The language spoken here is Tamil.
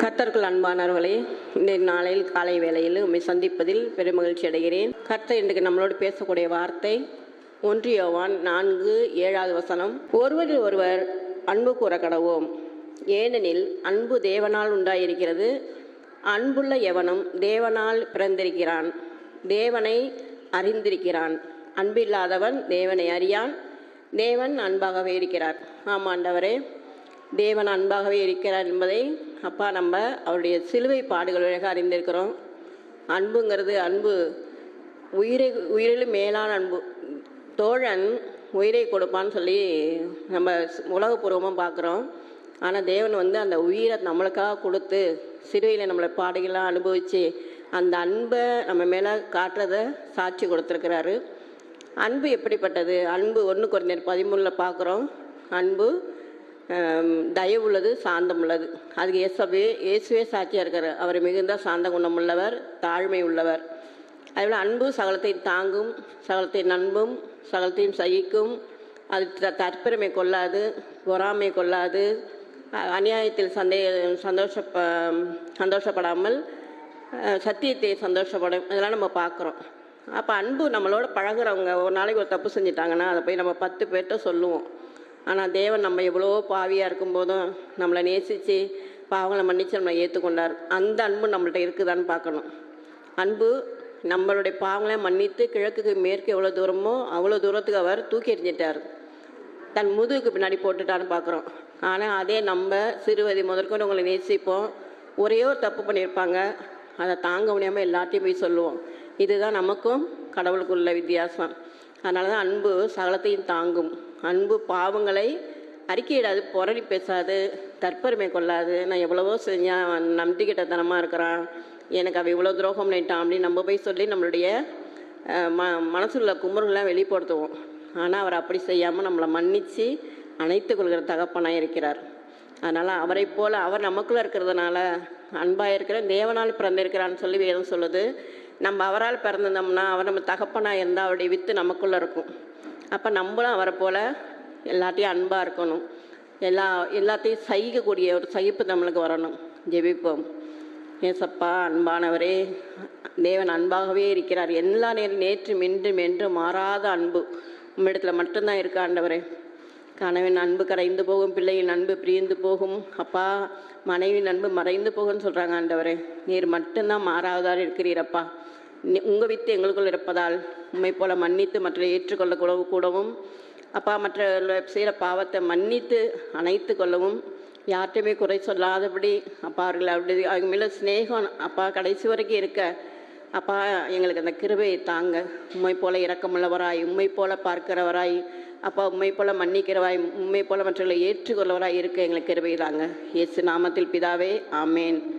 கர்த்தர்கள் அன்பானவர்களே இந்த நாளையில் காலை வேளையில் உண்மை சந்திப்பதில் பெருமகிழ்ச்சி அடைகிறேன். கர்த்தர் இன்றைக்கு நம்மளோடு பேசக்கூடிய வார்த்தை ஒன்று யோவான் நான்கு ஏழாவது வசனம். ஒருவரில் ஒருவர் அன்பு கூற கடவோம் ஏனெனில் அன்பு தேவனால் உண்டாயிருக்கிறது அன்புள்ள எவனும் தேவனால் பிறந்திருக்கிறான். தேவனை அறிந்திருக்கிறான். அன்பில்லாதவன் தேவனை அறியான். தேவன் அன்பாகவே இருக்கிறார். ஆமாண்டவரே தேவன் அன்பாகவே இருக்கிறார் என்பதை அப்பா நம்ம அவருடைய சிலுவை பாடுகள் வழியாக அறிந்திருக்கிறோம். அன்புங்கிறது அன்பு. உயிரை உயிரிலும் மேலான அன்பு. தோழன் உயிரை கொடுப்பான்னு சொல்லி நம்ம உலகபூர்வமாக பார்க்குறோம். ஆனால் தேவன் வந்து அந்த உயிரை நம்மளுக்காக கொடுத்து சிறுவையில் நம்மளை பாடுகள்லாம் அனுபவித்து அந்த அன்பை நம்ம மேலே காட்டுறத சாட்சி கொடுத்துருக்கிறாரு. அன்பு எப்படிப்பட்டது? அன்பு ஒன்று குறைந்த பதிமூணில் பார்க்குறோம். அன்பு தயவுள்ளது உள்ளது சாந்தம் உள்ளது. அதுக்கு இயேசுவே இயேசுவே சாட்சியாக இருக்கார். அவர் மிகுந்த சாந்த குணம் உள்ளவர் தாழ்மை உள்ளவர். அதுபோல் அன்பு சகலத்தை தாங்கும் சகலத்தை நண்பும் சகலத்தையும் சகிக்கும். அது த- தற்பெருமை கொள்ளாது பொறாமை கொள்ளாது அநியாயத்தில் சந்தே சந்தோஷப்ப சந்தோஷப்படாமல் சத்தியத்தை சந்தோஷப்படும். இதெல்லாம் நம்ம பார்க்குறோம். அப்போ அன்பு நம்மளோட பழகுறவங்க ஒரு நாளைக்கு ஒரு தப்பு செஞ்சிட்டாங்கன்னா அதை போய் நம்ம பத்து பேர்கிட்ட சொல்லுவோம். ஆனால் தேவன் நம்ம எவ்வளோ பாவியாக இருக்கும்போதும் நம்மளை நேசித்து பாவங்களை மன்னித்து நம்மளை ஏற்றுக்கொண்டார் அந்த அன்பு நம்மள்ட்ட இருக்குதான்னு பார்க்கணும். அன்பு நம்மளுடைய பாவங்களை மன்னித்து கிழக்குக்கு மேற்கு எவ்வளோ தூரமோ அவ்வளோ தூரத்துக்கு அவர் தூக்கி எறிஞ்சிட்டார். தன் முதுகுக்கு பின்னாடி போட்டுட்டான்னு பார்க்குறோம். ஆனால் அதே நம்ம சிறுவதி முதற்கொண்டு உங்களை நேசிப்போம். ஒரே ஒரு தப்பு பண்ணியிருப்பாங்க. அதை தாங்க முடியாமல் எல்லாத்தையும் போய் சொல்லுவோம். இதுதான் நமக்கும் கடவுளுக்குள்ள வித்தியாசம். அதனால தான் அன்பு சகலத்தையும் தாங்கும். அன்பு பாவங்களை அறிக்கையிடாது புரளி பேசாது தற்பெருமை கொள்ளாது. நான் எவ்வளவோ செஞ்சேன் நம்பிக்கிட்ட நம்பிக்கிட்டத்தனமாக இருக்கிறான். எனக்கு அவள் இவ்வளோ துரோகம் பண்ணிட்டான் அப்படின்னு நம்ம போய் சொல்லி நம்மளுடைய ம மனசுள்ள உள்ள குமுறலாம் வெளிப்படுத்துவோம். ஆனால் அவர் அப்படி செய்யாமல் நம்மளை மன்னித்து அணைத்து கொள்கிற தகப்பனாக இருக்கிறார். அதனால் அவரை போல் அவர் நமக்குள்ளே இருக்கிறதுனால அன்பாக இருக்கிற தேவனால் பிறந்திருக்கிறான்னு சொல்லி வேதம் சொல்லுது. நம்ம அவரால் பிறந்திருந்தோம்னா அவர் நம்ம தகப்பனாக இருந்தால் அவருடைய வித்து நமக்குள்ளே இருக்கும். அப்போ நம்மளும் அவரை போல் எல்லாத்தையும் அன்பாக இருக்கணும். எல்லா எல்லாத்தையும் சகிக்கக்கூடிய ஒரு சகிப்பு நம்மளுக்கு வரணும். ஜெபிப்போம். ஏசப்பா அன்பானவரே தேவன் அன்பாகவே இருக்கிறார். எல்லா நேரம் நேற்று இன்றும் என்று மாறாத அன்பு உம்மிடத்தில் மட்டும்தான் இருக்க ஆண்டவரே. கணவன் அன்பு கரைந்து போகும் பிள்ளையின் அன்பு பிரிந்து போகும். அப்பா மனைவியின் அன்பு மறைந்து போகும்னு சொல்கிறாங்க ஆண்டவரே. நீர் மட்டும்தான் மாறாவதாக இருக்கிறீரப்பா. உங்கள் வித்து எங்களுக்குள் இருப்பதால் உண்மை போல மன்னித்து மற்ற ஏற்றுக்கொள்ள கூடவும் அப்பா மற்ற செய்கிற பாவத்தை மன்னித்து அணைத்து கொள்ளவும் யார்கிட்டையுமே குறை சொல்லாதபடி அப்பா அவர்கள் அப்படி அவங்க மேலே சிநேகம் அப்பா கடைசி வரைக்கும் இருக்க அப்பா எங்களுக்கு அந்த கிருபையை தாங்க. உண்மை போல இரக்கமுள்ளவராய் உண்மை போல பார்க்கிறவராய் அப்பா உண்மை போல மன்னிக்கிறவாய் உண்மை போல மற்றவர்களை ஏற்றுக்கொள்ளவராய் இருக்க எங்களுக்கு கிருபை தாங்க. இயேசு நாமத்தில் பிதாவே ஆமேன்.